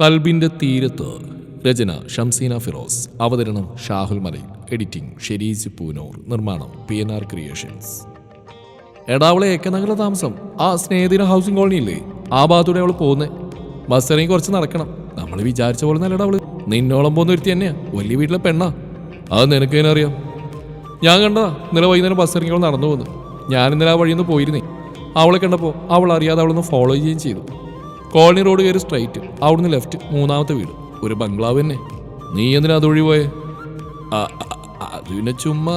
കൽബിന്റെ തീരത്ത് രചന ഷംസീന ഫിറോസ് അവതരണം ഷാഹുൽ മലയിൽ എഡിറ്റിംഗ് ഷെരീജ് പൂനൂർ നിർമ്മാണം പി എൻ ആർ ക്രിയേഷൻസ്. എടാവളെ ഏക്ക ഏക്കനഗര താമസം. ആ സ്നേഹിതിന ഹൗസിംഗ് കോളനി ഇല്ലേ? ആ ഭാഗത്തൂടെ അവൾ പോകുന്നേ ബസ് ഇറങ്ങി കുറച്ച് നടക്കണം. നമ്മൾ വിചാരിച്ച പോലെ നല്ലടാ അവൾ നിന്നോളം പോകുന്ന ഒരുത്തി തന്നെയാ. വലിയ വീട്ടിലെ പെണ്ണാ. അത് നിനക്ക് തന്നെ അറിയാം. ഞാൻ കണ്ടതാ ഇന്നലെ വൈകുന്നേരം ബസ് ഇറങ്ങി അവൾ നടന്നു പോകുന്നു ഞാൻ ഇന്നലെ ആ വഴിയിൽ നിന്ന് പോയിരുന്നേ. അവളെ കണ്ടപ്പോൾ അവൾ അറിയാതെ അവളൊന്ന് ഫോളോ ചെയ്യുകയും ചെയ്തു. കോളനി റോഡ് കയറി സ്ട്രൈറ്റ് അവിടുന്ന് ലെഫ്റ്റ് മൂന്നാമത്തെ വീട്. ഒരു ബംഗ്ലാവ് തന്നെ. നീ എന്തിനാ അതൊഴി പോയെ അത് പിന്നെ ചുമ്മാ.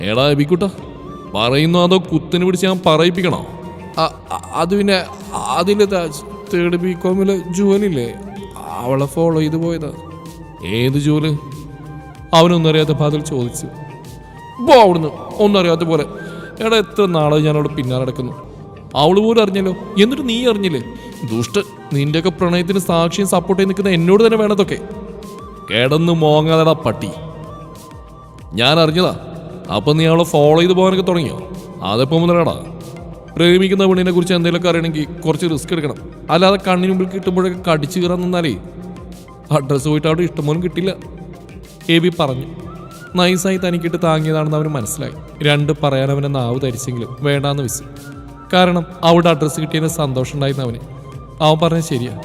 എടാ എബിക്കുട്ട പറയുന്നു അതോ കുത്തിന് പിടിച്ച് ഞാൻ പറയിപ്പിക്കണോ? അത് പിന്നെ അതിലെ തേർഡ് ബി കോമിലെ ജോലില്ലേ അവളെ ഫോളോ ചെയ്ത് പോയതാ. ഏത് ജോലി അവനൊന്നും അറിയാത്ത ഭാഗത്തിൽ ചോദിച്ചു. പോ അവിടുന്ന് ഒന്നും അറിയാത്ത പോലെ. എടാ എത്ര നാളെ ഞാൻ പിന്നാലെ നടക്കുന്നു. അവൾ പോലും അറിഞ്ഞല്ലോ. എന്നിട്ട് നീ അറിഞ്ഞില്ലേ? ദുഷ്ട നിന്റെയൊക്കെ പ്രണയത്തിന് സാക്ഷിയും സപ്പോർട്ട് ചെയ്ത് നിൽക്കുന്ന എന്നോട് തന്നെ വേണതൊക്കെ കിടന്ന് മോങ്ങാതടാ പട്ടി. ഞാൻ അറിഞ്ഞതാ. അപ്പം നീ അവളെ ഫോളോ ചെയ്ത് പോകാനൊക്കെ തുടങ്ങിയോ? അതെപ്പോ മുതലാടാ. പ്രേമിക്കുന്ന പെണ്ണിനെ കുറിച്ച് എന്തെങ്കിലുമൊക്കെ അറിയണമെങ്കിൽ കുറച്ച് റിസ്ക് എടുക്കണം. അല്ലാതെ കണ്ണിന് മുമ്പിൽ കിട്ടുമ്പോഴൊക്കെ കടിച്ചു കയറാൻ നിന്നാലേ അഡ്രസ്സ് പോയിട്ട് അവിടെ ഇഷ്ടംപോലും കിട്ടില്ല. എ ബി പറഞ്ഞു. നൈസായി തനിക്കിട്ട് താങ്ങിയതാണെന്ന് അവന് മനസ്സിലായി. രണ്ട് പറയാൻ അവനെ നാവ് ധരിച്ചെങ്കിലും വേണ്ടാന്ന് വെച്ചു കാരണം അവളുടെ അഡ്രസ്സ് കിട്ടിയതിന് സന്തോഷം ഉണ്ടായിരുന്നു അവന്. അവൻ പറഞ്ഞത് ശരിയാ.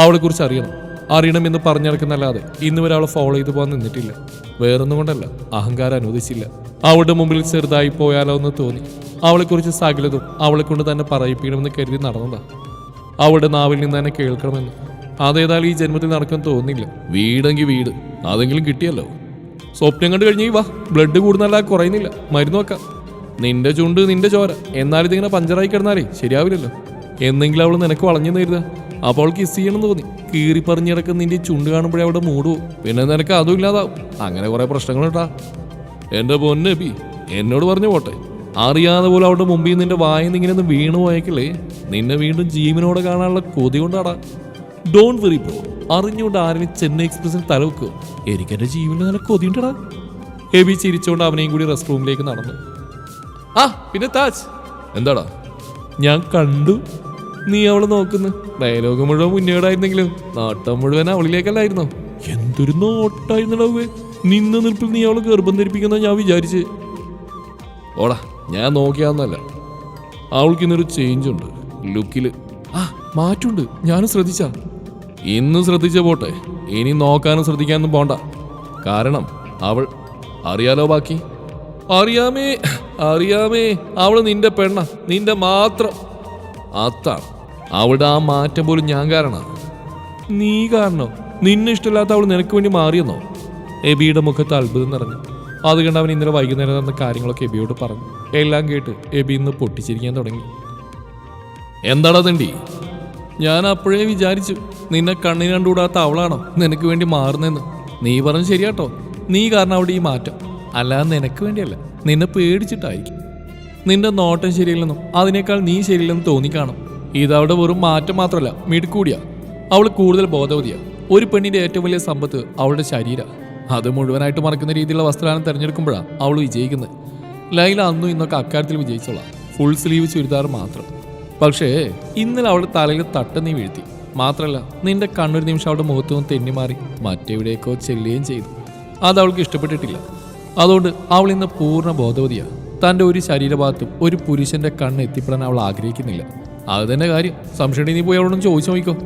അവളെക്കുറിച്ച് അറിയണം. അറിയണമെന്ന് പറഞ്ഞു നടക്കുന്നല്ലാതെ ഇന്ന് വരെ അവളെ ഫോളോ ചെയ്തു പോകാൻ നിന്നിട്ടില്ല. വേറൊന്നും കൊണ്ടല്ല. അഹങ്കാരം അനുവദിച്ചില്ല. അവളുടെ മുമ്പിൽ ചെറുതായി പോയാലോ എന്ന് തോന്നി. അവളെക്കുറിച്ച് സകലതും അവളെ കൊണ്ട് തന്നെ പറയിപ്പിക്കണമെന്ന് കരുതി നടന്നതാ. അവളുടെ നാവിൽ നിന്ന് തന്നെ കേൾക്കണമെന്ന്. അതേതായാലും ഈ ജന്മത്തിൽ നടക്കാൻ തോന്നില്ല. വീടെങ്കിൽ വീട്. അതെങ്കിലും കിട്ടിയല്ലോ. സ്വപ്നം കണ്ടു കഴിഞ്ഞ് വാ. ബ്ലഡ് കൂടുന്നല്ല കുറയുന്നില്ല. മരുന്ന് വെക്കാം. നിന്റെ ചുണ്ട് നിന്റെ ചോര. എന്നാലും ഇതിങ്ങനെ പഞ്ചറായി കിടന്നാലേ ശരിയാവില്ലല്ലോ. എന്നെങ്കിലും അവൾ നിനക്ക് വളഞ്ഞു തരുത അപ്പോൾ അവൾക്ക് കിസ് ചെയ്യണം തോന്നി. കീറി പറഞ്ഞു കിടക്കുന്ന നിന്റെ ചുണ്ട് കാണുമ്പോഴേ അവിടെ മൂടുവോ? പിന്നെ നിനക്ക് അതും ഇല്ലാതാവും. അങ്ങനെ കുറെ പ്രശ്നങ്ങളുണ്ടാ എന്റെ പൊന്നെ ബി എന്നോട് പറഞ്ഞു പോട്ടെ. അറിയാതെ പോലെ അവളുടെ മുമ്പിൽ നിന്റെ വായിൽ ഇങ്ങനെ ഒന്ന് വീണു പോയേക്കല്ലേ. നിന്നെ വീണ്ടും ജീവനോടെ കാണാനുള്ള കൊതി കൊണ്ടാടാ. ഡോണ്ട് വെറി ബ്രോ അറിഞ്ഞുകൊണ്ട് ആരെയും ചെന്നൈ എക്സ്പ്രസിൽ തലവെക്കുക എനിക്ക് എന്റെ ജീവനിൽ നല്ല കൊതിയുണ്ടടാ എബി ചിരിച്ചുകൊണ്ട് അവനെയും കൂടി റെസ്റ്റ് റൂമിലേക്ക് നടന്നു. ആ പിന്നെ താജ്. എന്താടാ? ഞാൻ കണ്ടു. നീ അവളെ നോക്കുന്നു. ഡയലോഗ് മുഴുവൻ മുന്നേടായിരുന്നെങ്കിലും നാട്ടം മുഴുവൻ അവളിലേക്കല്ലായിരുന്നു? എന്തൊരു നോട്ടായിരുന്നടാവേ. നിന്ന നിൽപ്പിൽ നീ അവളെ ഗർഭം ധരിപ്പിക്കുന്ന ഞാൻ വിചാരിച്ച്. ഓടാ ഞാൻ നോക്കിയാന്നല്ല. അവൾക്ക് ഇന്നൊരു ചേഞ്ച് ഉണ്ട്. ലുക്കിൽ ആ മാറ്റുണ്ട് ഞാനും ശ്രദ്ധിച്ച. ഇന്ന് ശ്രദ്ധിച്ച പോട്ടെ. ഇനി നോക്കാനും ശ്രദ്ധിക്കാനും പോണ്ട. കാരണം അവൾ അറിയാലോ ബാക്കി? അറിയാമേ. അറിയാമേ അവൾ നിന്റെ പെണ്ണ നിന്റെ മാത്രം. അത്താണ് അവളുടെ ആ മാറ്റം പോലും ഞാൻ കാരണ. നീ കാരണം? നിന്നെ ഇഷ്ടമില്ലാത്ത അവൾ നിനക്ക് വേണ്ടി മാറിയെന്നോ? എബിയുടെ മുഖത്ത് അത്ഭുതം നിറഞ്ഞു. അത് കണ്ട് അവൻ ഇന്നലെ വൈകുന്നേരം നടന്ന കാര്യങ്ങളൊക്കെ എബിയോട് പറഞ്ഞു. എല്ലാം കേട്ട് എബി ഇന്ന് പൊട്ടിച്ചിരിക്കാൻ തുടങ്ങി. എന്താടാ തണ്ടി? ഞാൻ അപ്പോഴേ വിചാരിച്ചു നിന്നെ കണ്ണിന് കണ്ടുകൂടാത്ത അവളാണോ നിനക്ക് വേണ്ടി മാറുന്നതെന്ന്. നീ പറഞ്ഞു ശരിയാട്ടോ. നീ കാരണം അവിടെ ഈ മാറ്റം. അല്ലാതെ നിനക്ക് വേണ്ടിയല്ല. നിന്നെ പേടിച്ചിട്ടായിരിക്കും. നിന്റെ നോട്ടം ശരിയില്ലെന്നും അതിനേക്കാൾ നീ ശരിയില്ലെന്നും തോന്നിക്കാണും ഇതവിടെ വെറും മാറ്റം മാത്രമല്ല മിടുക്കൂടിയാ. അവൾ കൂടുതൽ ബോധവതിയാ. ഒരു പെണ്ണിന്റെ ഏറ്റവും വലിയ സമ്പത്ത് അവളുടെ ശരീര. അത് മുഴുവനായിട്ട് മറക്കുന്ന രീതിയിലുള്ള വസ്ത്രദാനം തിരഞ്ഞെടുക്കുമ്പോഴാണ് അവൾ വിജയിക്കുന്നത്. ലൈല അന്നും ഇന്നൊക്കെ അക്കാര്യത്തിൽ വിജയിച്ചോളാം ഫുൾ സ്ലീവ് ചുരിദാർ മാത്രം. പക്ഷേ ഇന്നലെ അവളുടെ തലയിൽ തട്ട് നീ വീഴ്ത്തി. മാത്രമല്ല നിന്റെ കണ്ണൊരു നിമിഷം അവളുടെ മുഖത്തു നിന്ന് തെന്നിമാറി മറ്റെവിടേക്കോ ചെല്ലുകയും ചെയ്തു. അത് അവൾക്ക് ഇഷ്ടപ്പെട്ടിട്ടില്ല. അതുകൊണ്ട് അവൾ ഇന്ന് പൂർണ ബോധവതിയാണ്. തന്റെ ഒരു ശരീരഭാഗത്തും ഒരു പുരുഷന്റെ കണ്ണ് എത്തിപ്പെടാൻ അവൾ ആഗ്രഹിക്കുന്നില്ല. അത് തന്നെ കാര്യം. സംശയം നീ പോയി അവളോടൊന്ന് ചോദിച്ചു നോക്കിക്കോ.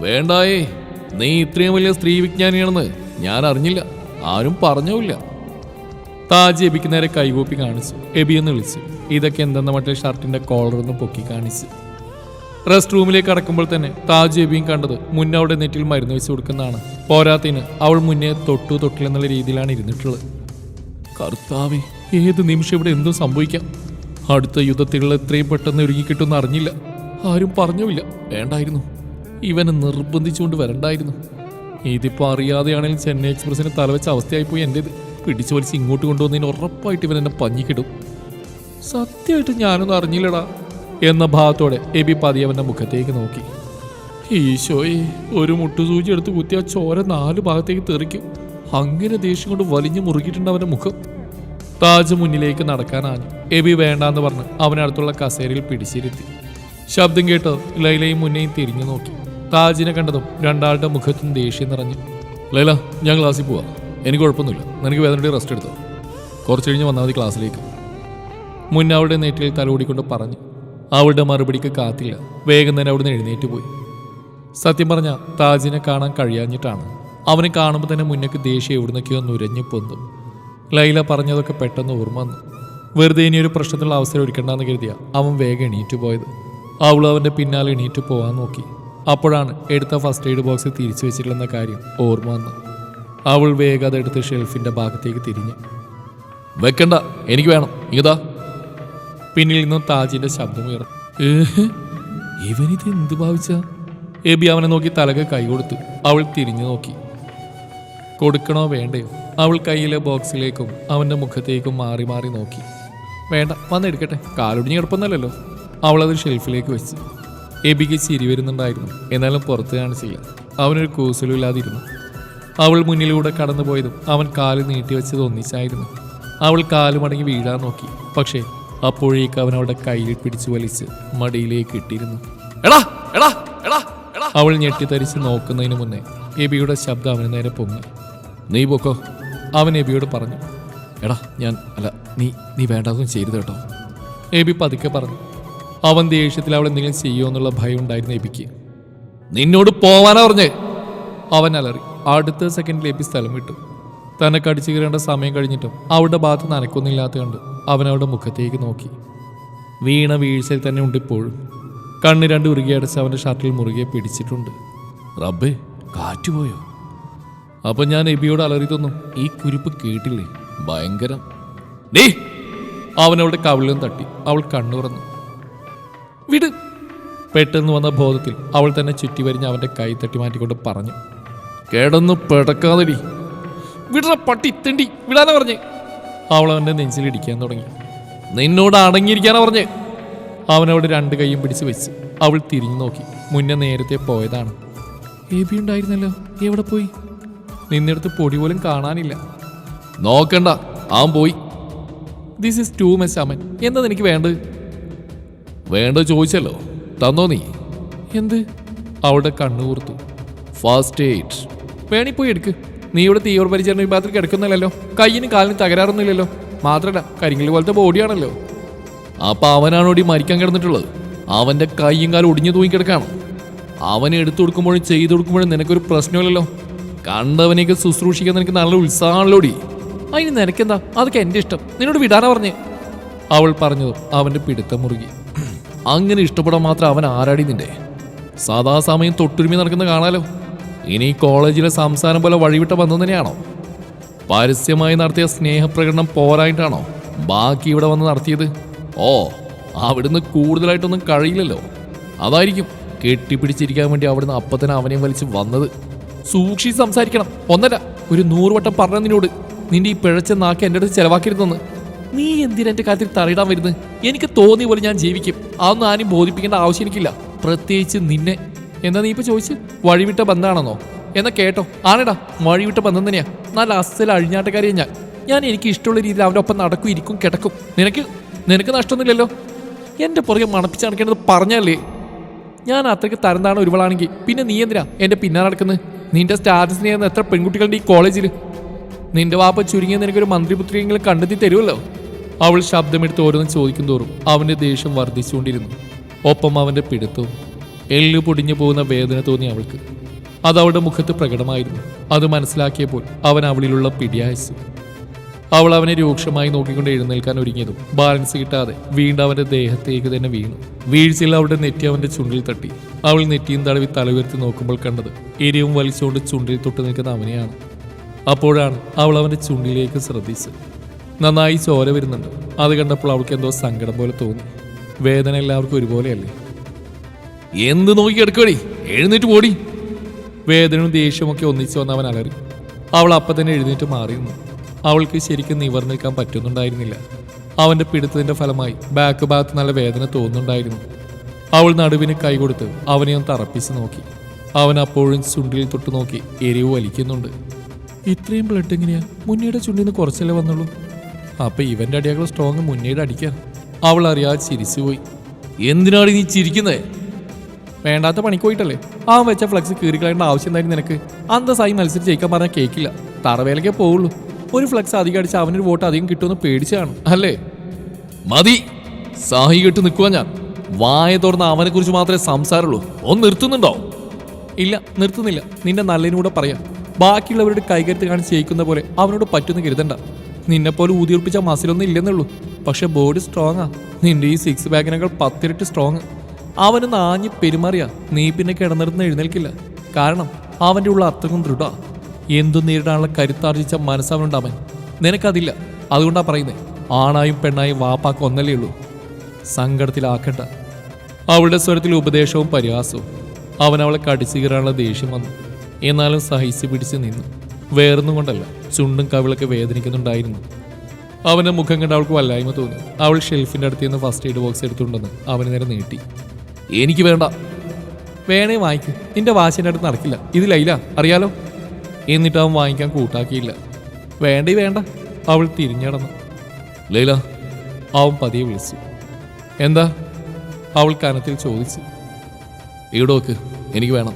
വേണ്ടായേ നീ ഇത്രയും വലിയ സ്ത്രീ വിജ്ഞാനിയാണെന്ന് ഞാൻ അറിഞ്ഞില്ല. ആരും പറഞ്ഞില്ല താജ് എബിക്ക് നേരെ കൈകൂപ്പി കാണിച്ചു. എബി എന്ന് വിളിച്ചു. ഇതൊക്കെ എന്തെന്ന മറ്റേ ഷർട്ടിന്റെ കോളർ ഒന്ന് പൊക്കി കാണിച്ചു. റെസ്റ്റ് റൂമിലേക്ക് കടക്കുമ്പോൾ തന്നെ താജ് എബിയും കണ്ടത് മുന്നേ അവിടെ നെറ്റിൽ മരുന്ന് വെച്ച് കൊടുക്കുന്നതാണ്. പോരാത്തിന് അവൾ മുന്നേ തൊട്ടു തൊട്ടില്ലെന്നുള്ള രീതിയിലാണ് ഇരുന്നിട്ടുള്ളത്. കർത്താവെ ഏത് നിമിഷം ഇവിടെ എന്തും സംഭവിക്കാം? അടുത്ത യുദ്ധത്തിലുള്ള എത്രയും പെട്ടെന്ന് ഒരുങ്ങിക്കിട്ടുമെന്ന് അറിഞ്ഞില്ല. ആരും പറഞ്ഞുമില്ല. വേണ്ടായിരുന്നു. ഇവനെ നിർബന്ധിച്ചുകൊണ്ട് വരണ്ടായിരുന്നു. ഇതിപ്പോൾ അറിയാതെയാണെങ്കിലും ചെന്നൈ എക്സ്പ്രസിന് തലവെച്ച അവസ്ഥയായിപ്പോയി എന്റേത് പിടിച്ചു വലിച്ച് ഇങ്ങോട്ട് കൊണ്ടുവന്നതിന് ഉറപ്പായിട്ട് ഇവൻ എന്നെ പഞ്ഞിക്കിടും. സത്യമായിട്ട് ഞാനൊന്നും അറിഞ്ഞില്ലടാ. എന്ന ഭാഗത്തോടെ എബി പതി അവന്റെ മുഖത്തേക്ക് നോക്കി. ഈശോയെ ഒരു മുട്ടുസൂചി എടുത്ത് കുത്തി ആ ചോര നാല് ഭാഗത്തേക്ക് തെറിക്കും. അങ്ങനെ ദേഷ്യം കൊണ്ട് വലിഞ്ഞു മുറുകിയിട്ടുണ്ട് അവന്റെ മുഖം. താജ് മുന്നിലേക്ക് നടക്കാനാഞ്ഞു എബി വേണ്ടാന്ന് പറഞ്ഞ് അവനടുത്തുള്ള കസേരയിൽ പിടിച്ചിരുത്തി. ശബ്ദം കേട്ട് ലൈലയും മുന്നേയും തിരിഞ്ഞു നോക്കി. താജിനെ കണ്ടതും രണ്ടാളുടെ മുഖത്തും ദേഷ്യം നിറഞ്ഞു. ലൈല ഞാൻ ക്ലാസ്സിൽ പോവാ. എനിക്ക് കുഴപ്പമൊന്നുമില്ല. നിനക്ക് വേദനയുടെ റെസ്റ്റ് എടുത്തോ? കുറച്ച് കഴിഞ്ഞ് വന്നാൽ മതി ക്ലാസ്സിലേക്ക്. മുന്നേ അവളുടെ നെറ്റിയിൽ തലോടിക്കൊണ്ട് പറഞ്ഞു. അവളുടെ മറുപടിക്ക് കാത്തില്ല. വേഗം തന്നെ അവിടുന്ന് എഴുന്നേറ്റ് പോയി. സത്യം പറഞ്ഞ താജിനെ കാണാൻ കഴിയാഞ്ഞിട്ടാണ്. അവനെ കാണുമ്പോൾ തന്നെ മുന്നേക്ക് ദേഷ്യം എവിടുന്നൊക്കെയോ നുരഞ്ഞു പൊന്നു ലൈല പറഞ്ഞതൊക്കെ പെട്ടെന്ന് ഓർമ്മ വന്നു. വെറുതെ ഇനി ഒരു പ്രശ്നത്തിലുള്ള അവസരം ഒരുക്കണ്ടെന്ന് കരുതിയ അവൻ വേഗം എണീറ്റ് പോയത്. അവൾ അവന്റെ പിന്നാലെ എണീറ്റ് പോകാൻ നോക്കി. അപ്പോഴാണ് എടുത്ത ഫസ്റ്റ് എയ്ഡ് ബോക്സ് തിരിച്ചു വെച്ചിട്ടില്ലെന്ന കാര്യം ഓർമ്മ വന്നു അവൾ വേഗം അതെടുത്ത് ഷെൽഫിന്റെ ഭാഗത്തേക്ക് തിരിഞ്ഞു. വെക്കണ്ട എനിക്ക് വേണം. ഇതാ പിന്നിൽ നിന്നും താജിന്റെ ശബ്ദം ഉയർന്നു. ഇവനിത് എന്ത് ഭാവിച്ച? എബി അവനെ നോക്കി തലക കൈ കൊടുത്തു. അവൾ തിരിഞ്ഞു നോക്കി. കൊടുക്കണോ വേണ്ടയോ? അവൾ കയ്യിലെ ബോക്സിലേക്കും അവന്റെ മുഖത്തേക്കും മാറി മാറി നോക്കി. വേണ്ട വന്നെടുക്കട്ടെ കാലൊടിഞ്ഞ് കിടപ്പൊന്നല്ലോ അവളത് ഷെൽഫിലേക്ക് വെച്ച്. എബിക്ക് ചിരി വരുന്നുണ്ടായിരുന്നു. എന്നാലും പുറത്ത് കാണിച്ചില്ല. അവനൊരു കൂസലും ഇല്ലാതിരുന്നു അവൾ മുന്നിലൂടെ കടന്നു പോയതും അവൻ കാൽ നീട്ടി വെച്ചത് ഒന്നിച്ചായിരുന്നു. അവൾ കാൽ മടങ്ങി വീഴാൻ നോക്കി. പക്ഷേ അപ്പോഴേക്ക് അവൻ അവളുടെ കയ്യിൽ പിടിച്ചു വലിച്ച് മടിയിലേക്ക് ഇട്ടിരുന്നു. എടാ എടാ എടാ. അവൾ ഞെട്ടിത്തരിച്ച് നോക്കുന്നതിന് മുന്നേ എബിയുടെ ശബ്ദം അവന് നേരെ പൊങ്ങി. നീ പോക്കോ. അവൻ എബിയോട് പറഞ്ഞു എടാ ഞാൻ അല്ല നീ നീ വേണ്ടതൊന്നും ചെയ്തു കേട്ടോ. എബി പതുക്കെ പറഞ്ഞു അവൻ ദേഷ്യത്തിൽ അവൾ എന്തെങ്കിലും ചെയ്യുമോ എന്നുള്ള ഭയം ഉണ്ടായിരുന്നു എബിക്ക് നിന്നോട് പോവാനാ പറഞ്ഞേ. അവൻ അലറി അടുത്ത സെക്കൻഡിൽ എബി സ്ഥലം വിട്ടു. തന്നെ കടിച്ചു കയറേണ്ട സമയം കഴിഞ്ഞിട്ടും അവളുടെ ഭാഗത്ത് നനക്കൊന്നില്ലാത്ത കണ്ട് അവൻ അവളുടെ മുഖത്തേക്ക് നോക്കി. വീണ വീഴ്ചയിൽ തന്നെ ഉണ്ട് ഇപ്പോഴും കണ്ണ് രണ്ട് ഉരുകിയടച്ച് അവന്റെ ഷർട്ടിൽ മുറുകെ പിടിച്ചിട്ടുണ്ട്. റബ്ബേ കാറ്റുപോയോ? അപ്പൊ ഞാൻ എബിയോട് അലറിയതൊന്നും. ഈ കുരിപ്പ് കേട്ടില്ലേ? ഭയങ്കരം. നീ അവനവളുടെ കവിളിലും തട്ടി. അവൾ കണ്ണുറന്നു വിട്. പെട്ടെന്ന് വന്ന ബോധത്തിൽ അവൾ തന്നെ ചുറ്റി വരിഞ്ഞ് അവന്റെ കൈ തട്ടി മാറ്റിക്കൊണ്ട് പറഞ്ഞു. കിടന്നു പെടക്കാതെടി. വിടറ പട്ടി തെണ്ടി. വിടാനാ പറഞ്ഞ്. അവൾ അവന്റെ നെഞ്ചിലിടിക്കാൻ തുടങ്ങി. നിന്നോട് അടങ്ങിയിരിക്കാനാ പറഞ്ഞ്. അവനവിടെ രണ്ട് കൈയും പിടിച്ച് വെച്ച് അവൾ തിരിഞ്ഞു നോക്കി. മുന്നേ നേരത്തെ പോയതാണ്. എബി ഉണ്ടായിരുന്നല്ലോ. എവിടെ പോയി? നിന്നെടുത്ത് പൊടി പോലും കാണാനില്ല. നോക്കണ്ട ആ പോയി. This is too much Aman. എന്താ എനിക്ക് വേണ്ടത്? വേണ്ടത് ചോദിച്ചല്ലോ. തന്നോ നീ? എന്ത്? അവളുടെ കണ്ണു കൂർത്തു ഫാസ്റ്റ് എയ്ഡ് വേണി പോയി എടുക്ക്. നീ ഇവിടെ തീവ്ര പരിചരണ വിഭാഗത്തിൽ കിടക്കുന്നില്ലല്ലോ. കയ്യിന് കാലിന് തകരാറൊന്നുമില്ലല്ലോ. മാത്രമല്ല കരിങ്കൽ പോലത്തെ ബോഡിയാണല്ലോ. അപ്പൊ അവനാണോടി മരിക്കാൻ കിടന്നിട്ടുള്ളത്. അവന്റെ കൈയും കാലും ഒടിഞ്ഞു തൂങ്ങിക്കിടക്കാണ്. അവൻ എടുത്തു കൊടുക്കുമ്പോഴും ചെയ്തു കൊടുക്കുമ്പോഴും നിനക്കൊരു പ്രശ്നമില്ലല്ലോ. കണ്ടവനെയൊക്കെ ശുശ്രൂഷിക്കാൻ നിനക്ക് നല്ല ഉത്സാഹമാണല്ലോടി അതിന് നിനക്കെന്താ? അതൊക്കെ എന്റെ ഇഷ്ടം. നിന്നോട് വിടാനാ പറഞ്ഞേ. അവൾ പറഞ്ഞു അവന്റെ പിടുത്തം മുറുകി. അങ്ങനെ ഇഷ്ടപ്പെടാൻ മാത്രം അവൻ ആരാടി നിന്റെ? സദാസമയം തൊട്ടുരുമി നടക്കുന്ന കാണാലോ. ഇനി കോളേജിലെ സംസാരം പോലെ വഴിവിട്ട ബന്ധം തന്നെയാണോ? പരസ്യമായി നടത്തിയ സ്നേഹപ്രകടനം പോരായിട്ടാണോ ബാക്കി ഇവിടെ വന്ന് നടത്തിയത്? ഓ അവിടുന്ന് കൂടുതലായിട്ടൊന്നും കഴിയില്ലല്ലോ. അതായിരിക്കും കെട്ടിപ്പിടിച്ചിരിക്കാൻ വേണ്ടി അവിടുന്ന് അപ്പത്തന്നെ അവനെയും വലിച്ച് വന്നത്. സൂക്ഷിച്ച് സംസാരിക്കണം. ഒന്നല്ല ഒരു നൂറുവട്ടം വട്ടം പറഞ്ഞ നിന്നോട് നിന്റെ ഈ പിഴച്ച നാക്ക് എന്റെ അടുത്ത് ചെലവാക്കരുതെന്ന്. നീ എന്തിനാ എന്റെ കാര്യത്തിൽ തറയിടാൻ വരുന്നത്? എനിക്ക് തോന്നിയ പോലെ ഞാൻ ജീവിക്കും. അതൊന്നും ആരും ബോധിപ്പിക്കേണ്ട ആവശ്യം എനിക്കില്ല. പ്രത്യേകിച്ച് നിന്നെ. എന്നാ നീ ഇപ്പൊ ചോദിച്ച്? വഴിവിട്ട ബന്ധാണെന്നോ? എന്നാ കേട്ടോ. ആണെടാ വഴിവിട്ട ബന്ധം തന്നെയാ. നല്ല അസൽ അഴിഞ്ഞാട്ടക്കാരിയാ ഞാൻ. ഞാൻ എനിക്ക് ഇഷ്ടമുള്ള രീതിയിൽ അവന്റെ ഒപ്പം നടക്കും ഇരിക്കും കിടക്കും. നിനക്ക്? നിനക്ക് നഷ്ടമൊന്നുമില്ലല്ലോ? എന്റെ പുറകെ മണപ്പിച്ച് നടക്കേണ്ടത് പറഞ്ഞല്ലേ? ഞാൻ അത്രയ്ക്ക് തരംതാണ് ഒരുവളാണെങ്കിൽ പിന്നെ നീ എന്തിനാ എന്റെ പിന്നാലെ നടക്കുന്നത്? നിന്റെ സ്റ്റാറ്റസ് നീ എത്ര പെൺകുട്ടികളുടെ ഈ കോളേജിൽ നിന്റെ വാപ്പ ചുരുങ്ങിയ നിനക്കൊരു മന്ത്രിപുത്രിയെങ്കിലും കണ്ടെത്തി തരുമല്ലോ? അവൾ ശബ്ദമെടുത്ത് ഓരോന്ന് ചോദിക്കും തോറും അവന്റെ ദേഷ്യം വർദ്ധിച്ചുകൊണ്ടിരുന്നു. ഒപ്പം അവന്റെ പിടുത്തവും എല്ല് പൊടിഞ്ഞു പോകുന്ന വേദന തോന്നി അവൾക്ക്. അത് അവളുടെ മുഖത്ത് പ്രകടമായിരുന്നു. അത് മനസ്സിലാക്കിയപ്പോൾ അവൻ അവളിലുള്ള പിടിയായച്ചു അവൾ അവനെ രൂക്ഷമായി നോക്കിക്കൊണ്ട് എഴുന്നേൽക്കാൻ ഒരുങ്ങിയതും ബാലൻസ് കിട്ടാതെ വീണ്ടും അവന്റെ ദേഹത്തേക്ക് തന്നെ വീണു. വീഴ്ചയിൽ അവളുടെ നെറ്റി അവന്റെ ചുണ്ടിൽ തട്ടി. അവൾ നെറ്റിയും തടവി തല ഉയർത്തി നോക്കുമ്പോൾ കണ്ടത് എരിവും വലിച്ചുകൊണ്ട് ചുണ്ടിൽ തൊട്ട് നിൽക്കുന്ന അവനെയാണ്. അപ്പോഴാണ് അവൾ അവന്റെ ചുണ്ടിലേക്ക് ശ്രദ്ധിച്ചത്. നന്നായി ചോര വരുന്നുണ്ട്. അത് കണ്ടപ്പോൾ അവൾക്ക് എന്തോ സങ്കടം പോലെ തോന്നി. വേദന എല്ലാവർക്കും ഒരുപോലെയല്ലേ? എന്ത് നോക്കി എടുക്കടി എഴുന്നേറ്റ് പോടി. വേദനയും ദേഷ്യമൊക്കെ ഒന്നിച്ചു വന്ന് അവൻ അലറി. അവൾ അപ്പം തന്നെ എഴുന്നേറ്റ് മാറിയിരുന്നു അവൾക്ക് ശരിക്കും നിവർന്നു നിൽക്കാൻ പറ്റുന്നുണ്ടായിരുന്നില്ല. അവന്റെ പിടുത്തതിന്റെ ഫലമായി ബാക്ക് ഭാഗത്ത് നല്ല വേദന തോന്നുന്നുണ്ടായിരുന്നു. അവൾ നടുവിന് കൈ കൊടുത്ത് അവനെ ഒന്ന് തറപ്പിച്ച് നോക്കി. അവൻ അപ്പോഴും ചുണ്ടിൽ തൊട്ട് നോക്കി എരിവ് വലിക്കുന്നുണ്ട്. ഇത്രയും ബ്ലഡ് എങ്ങനെയാ? മുന്നയുടെ ചുണ്ടിൽ നിന്ന് കുറച്ചല്ലേ വന്നുള്ളൂ? അപ്പൊ ഇവന്റെ അടിയകൾ സ്ട്രോങ് മുന്നയുടെ അടിക്കാം. അവൾ അറിയാതെ ചിരിച്ചുപോയി. എന്തിനാണ് നീ ചിരിക്കുന്നത് വേണ്ടാത്ത പണിക്ക് പോയിട്ടല്ലേ? ആ വെച്ച ഫ്ലക്സ് കീറിക്കളയേണ്ട ആവശ്യം എന്തായാലും നിനക്ക്. അന്തസായി മത്സരിച്ച് ജയിക്കാൻ പറഞ്ഞാൽ കേക്കില്ല. തറവേലക്കേ പോവുള്ളൂ. ഒരു ഫ്ലക്സ് അധികം അടിച്ച് അവനൊരു വോട്ട് അധികം കിട്ടുമെന്ന് പേടിച്ചാണ്. അല്ലേ? മതി. സാഹി കെട്ട് നിൽക്കുക ഞാൻ. വായ തുറന്ന് അവനെ കുറിച്ച് മാത്രമേ സംസാരമുള്ളൂ. ഒന്ന് നിർത്തുന്നുണ്ടോ? ഇല്ല നിർത്തുന്നില്ല. നിന്റെ നല്ലതിനൂടെ പറയാം. ബാക്കിയുള്ളവരുടെ കൈകരുത്ത് കാണിച്ച് ജയിക്കുന്ന പോലെ അവനോട് പറ്റുന്ന കരുതണ്ട. നിന്നെപ്പോലെ ഊതിയുറപ്പിച്ച മസിലൊന്നും ഇല്ലെന്നുള്ളൂ. പക്ഷെ ബോഡി സ്ട്രോങ് ആ. നിന്റെ ഈ സിക്സ് ബാഗിനേക്കാൾ പത്തിരട്ടി സ്ട്രോങ് അവന് നാഞ്ഞ് പെരുമാറിയാ. നീ പിന്നെ കിടന്നിരുന്ന് എഴുന്നേൽക്കില്ല. കാരണം അവന്റെ ഉള്ള അത്രക്കും ദൃഢ. എന്തും നേരിടാനുള്ള കരുത്താർജിച്ച മനസ്സവനുണ്ടാമൻ നിനക്കതില്ല. അതുകൊണ്ടാണ് പറയുന്നത് ആണായും പെണ്ണായും വാപ്പാക്ക് ഒന്നല്ലേ ഉള്ളൂ. സങ്കടത്തിലാക്കണ്ട. അവളുടെ സ്വരത്തിൽ ഉപദേശവും പരിഹാസവും. അവൻ അവളെ കടിച്ചു കീറാനുള്ള ദേഷ്യം വന്നു. എന്നാലും സഹിച്ചു പിടിച്ച് നിന്നു. വേറൊന്നും കൊണ്ടല്ല ചുണ്ടും കവിളൊക്കെ വേദനിക്കുന്നുണ്ടായിരുന്നു. അവന്റെ മുഖം കണ്ട് അവൾക്ക് വല്ലായ്മ തോന്നി. അവൾ ഷെൽഫിന്റെ അടുത്ത് നിന്ന് ഫസ്റ്റ് എയ്ഡ് ബോക്സ് എടുത്തുണ്ടെന്ന് അവന് നേരെ നീട്ടി. എനിക്ക് വേണ്ട. വേണേ വാങ്ങിക്കും നിന്റെ വാശിന്റെ അടുത്ത് നടക്കില്ല. ഇത് അറിയാലോ? എന്നിട്ട് അവൻ വാങ്ങിക്കാൻ കൂട്ടാക്കിയില്ല. വേണ്ടേ വേണ്ട അവൾ തിരിഞ്ഞടന്നു. ലൈല അവൻ പതിയെ വിളിച്ചു. എന്താ? അവൾ കനത്തിൽ ചോദിച്ചു. ഈടോക്ക് എനിക്ക് വേണം.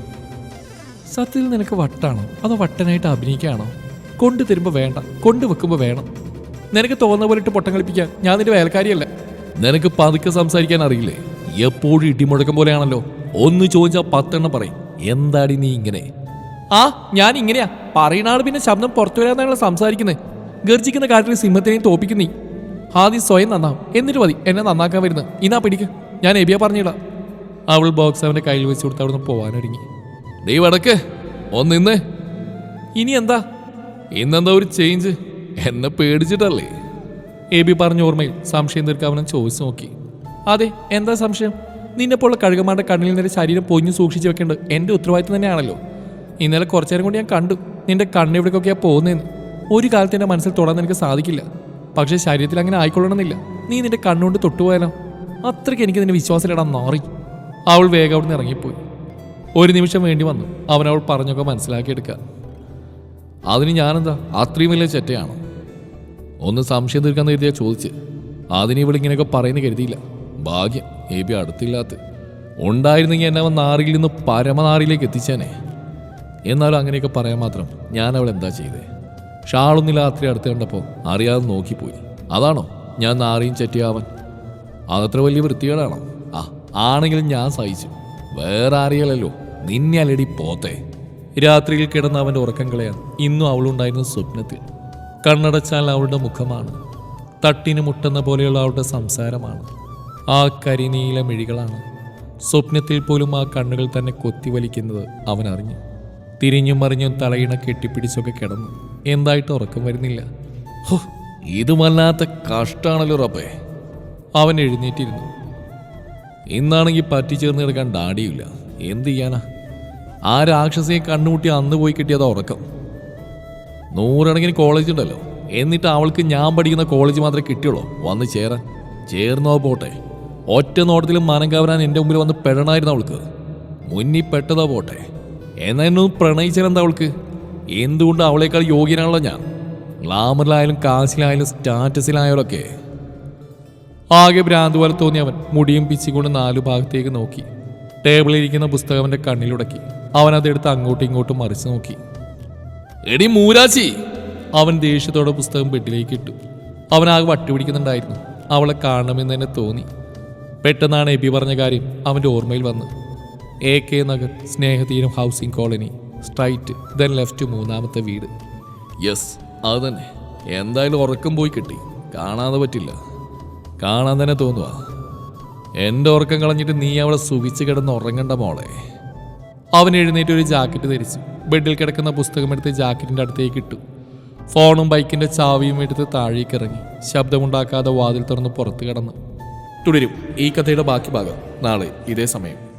സത്യത്തിൽ നിനക്ക് വട്ടാണോ? അതോ വട്ടനായിട്ട് അഭിനയിക്കുകയാണോ കൊണ്ടു തരുമ്പോൾ വേണ്ട കൊണ്ടുവെക്കുമ്പോൾ വേണം. നിനക്ക് തോന്നുന്ന പോലെ ഇട്ട് പൊട്ടം കളിപ്പിക്കാൻ ഞാൻ നിന്റെ വേലക്കാരിയല്ല. നിനക്ക് പതുക്കെ സംസാരിക്കാൻ അറിയില്ലേ? എപ്പോഴും ഇടിമുഴക്കം പോലെയാണല്ലോ. ഒന്ന് ചോദിച്ചാൽ പത്തെണ്ണം പറയും. എന്താടി നീ ഇങ്ങനെ? ആ ഞാൻ ഇങ്ങനെയാ പറയുന്ന ആൾ പിന്നെ ശബ്ദം പുറത്തു വരാന്നാണ് സംസാരിക്കുന്നത് ഗർജിക്കുന്ന കാര്യത്തിൽ സിംഹത്തിനെയും തോപ്പിക്കുന്നീ ആദ്യം സ്വയം നന്നാവും. എന്നിട്ട് മതി എന്നെ നന്നാക്കാൻ വരുന്നത്. ഇന്നാ പിടിക്ക്. ഞാൻ എബിയ പറഞ്ഞിടാം. അവൾ ബോക്സ് അവന്റെ കയ്യിൽ വെച്ച് കൊടുത്ത് അവിടുന്ന് പോവാനൊരുങ്ങി. നീ വടക്ക് ഒന്നിന്ന് ഇനി എന്താ? ഇന്നെന്താ ഒരു ചേഞ്ച് എന്നെ പേടിച്ചിട്ടല്ലേ? എ ബി പറഞ്ഞ ഓർമ്മയിൽ സംശയം തീർക്കാൻ അവനെ ചോദിച്ചു നോക്കി. അതെ എന്താ സംശയം? നിന്നെപ്പോൾ കഴുകമാരുടെ കണ്ണിൽ നിന്നെ ശരീരം പൊഞ്ഞു സൂക്ഷിച്ചു വെക്കേണ്ടത് എന്റെ ഉത്തരവാദിത്തം തന്നെയാണല്ലോ. ഇന്നലെ കുറച്ചു നേരം കൊണ്ട് ഞാൻ കണ്ടു. നിന്റെ കണ്ണെവിടേക്കൊക്കെയാ പോകുന്നതെന്ന്. ഒരു കാലത്ത് എന്റെ മനസ്സിൽ തൊടാൻ എനിക്ക് സാധിക്കില്ല. പക്ഷേ ശരീരത്തിൽ അങ്ങനെ ആയിക്കൊള്ളണമെന്നില്ല. നീ നിന്റെ കണ്ണുകൊണ്ട് തൊട്ടുപോയാലോ? അത്രയ്ക്ക് എനിക്ക് നിന്റെ വിശ്വാസമിടാൻ മാറി. അവൾ വേഗം അവിടെ നിന്ന് ഇറങ്ങിപ്പോയി. ഒരു നിമിഷം വേണ്ടി വന്നു. അവൻ അവൾ പറഞ്ഞൊക്കെ മനസ്സിലാക്കിയെടുക്കാൻ അതിന് ഞാനെന്താ? അത്രയും വലിയ ചെറ്റയാണോ? ഒന്ന് സംശയം തീർക്കാൻ കരുതിയാ ചോദിച്ച്. അതിന് ഇവിടെ ഇങ്ങനെയൊക്കെ പറയുന്ന കരുതിയില്ല. ഭാഗ്യം എ ബി അടുത്തില്ലാത്ത. ഉണ്ടായിരുന്നെങ്കിൽ എന്നെ അവൻ നാറിയിൽ നിന്ന് പരമനാറിയിലേക്ക് എത്തിച്ചേനെ. എന്നാലും അങ്ങനെയൊക്കെ പറയാൻ മാത്രം ഞാൻ അവൾ എന്താ ചെയ്തേ? ഷാളൊന്നില്ല രാത്രി അടുത്ത് കണ്ടപ്പോൾ അറിയാതെ നോക്കിപ്പോയി. അതാണോ? ഞാൻ നാറിയും ചെറ്റിയാവൻ അതത്ര വലിയ വൃത്തികേടാണോ? ആ ആണെങ്കിലും ഞാൻ സഹിച്ചു. വേറെ അറിയലല്ലോ നിന്നെ അല്ലടി പോത്തെ. രാത്രിയിൽ കിടന്ന അവന്റെ ഉറക്കം കളയാൻ ഇന്നും അവളുണ്ടായിരുന്ന സ്വപ്നത്തിൽ. കണ്ണടച്ചാൽ അവളുടെ മുഖമാണ്. തട്ടിന് മുട്ടുന്ന പോലെയുള്ള അവളുടെ സംസാരമാണ്. ആ കരിനീല മിഴികളാണ്. സ്വപ്നത്തിൽ പോലും ആ കണ്ണുകൾ തന്നെ കൊത്തിവലിക്കുന്നത് അവൻ അറിഞ്ഞു തിരിഞ്ഞും മറിഞ്ഞും തലയിണ കെട്ടിപ്പിടിച്ചൊക്കെ കിടന്നു. എന്തായിട്ട് ഉറക്കം വരുന്നില്ല. ഹോ ഇതുമല്ലാത്ത കഷ്ടാണല്ലോ റബ്ബേ. അവൻ എഴുന്നേറ്റിരുന്നു. ഇന്നാണെങ്കിൽ പറ്റിച്ചേർന്ന് കിടക്കാൻ ഡാഡിയില്ല. എന്ത് ചെയ്യാനാ? ആ രാക്ഷസിയെ കണ്ണുമുട്ടി അന്ന് പോയി കിട്ടിയതാ ഉറക്കം. നൂറണക്കിന് കോളേജ് ഉണ്ടല്ലോ. എന്നിട്ട് അവൾക്ക് ഞാൻ പഠിക്കുന്ന കോളേജ് മാത്രമേ കിട്ടിയുള്ളൂ. വന്ന് ചേരാൻ. ചേർന്നോ പോട്ടെ. ഒറ്റ നോട്ടത്തിലും മനം കവരാൻ എന്റെ മുമ്പിൽ വന്ന് പെടണായിരുന്നു അവൾക്ക്. മുന്നിൽ പെട്ടതോ പോട്ടെ. എന്നാ എന്നെ ഒന്ന് പ്രണയിച്ചാലെന്താ അവൾക്ക്? എന്തുകൊണ്ട് അവളേക്കാൾ യോഗ്യനാണല്ലോ ഞാൻ? ഗ്ലാമറിലായാലും കാശിലായാലും സ്റ്റാറ്റസിലായാലൊക്കെ. ആകെ ഭ്രാന്ത് പോലെ തോന്നി അവൻ. മുടിയും പിച്ചിക്കൊണ്ട് നാലു ഭാഗത്തേക്ക് നോക്കി. ടേബിളിൽ ഇരിക്കുന്ന പുസ്തകം അവന്റെ കണ്ണിലുടക്കി. അവൻ അതെടുത്ത് അങ്ങോട്ടും ഇങ്ങോട്ടും മറിച്ച് നോക്കി. എടി മൂരാശി അവൻ ദേഷ്യത്തോടെ പുസ്തകം ബെഡിലേക്ക് ഇട്ടു. അവൻ ആകെ വട്ടുപിടിക്കുന്നുണ്ടായിരുന്നു അവളെ കാണണമെന്ന് തന്നെ തോന്നി. പെട്ടെന്നാണ് എബി പറഞ്ഞ കാര്യം അവന്റെ ഓർമ്മയിൽ വന്നു A K Nagar Snehatheeram housing colony straight then left മൂന്നാമത്തെ വീട്. യെസ് അത് തന്നെ. എന്തായാലും ഉറക്കം പോയി കിട്ടി. കാണാതെ പറ്റില്ല. കാണാൻ തന്നെ തോന്നുക എന്റെ ഉറക്കം കളഞ്ഞിട്ട് നീ അവളെ സുഖിച്ച് കിടന്ന് ഉറങ്ങണ്ട മോളെ. അവൻ എഴുന്നേറ്റ് ഒരു ജാക്കറ്റ് ധരിച്ചു. ബെഡിൽ കിടക്കുന്ന പുസ്തകം എടുത്ത് ജാക്കറ്റിന്റെ അടുത്തേക്ക് ഇട്ടു. ഫോണും ബൈക്കിന്റെ ചാവിയും എടുത്ത് താഴേക്ക് ഇറങ്ങി. ശബ്ദമുണ്ടാക്കാതെ വാതിൽ തുറന്ന് പുറത്ത് കിടന്നു. തുടരും. ഈ കഥയുടെ ബാക്കി ഭാഗം നാളെ ഇതേ സമയം.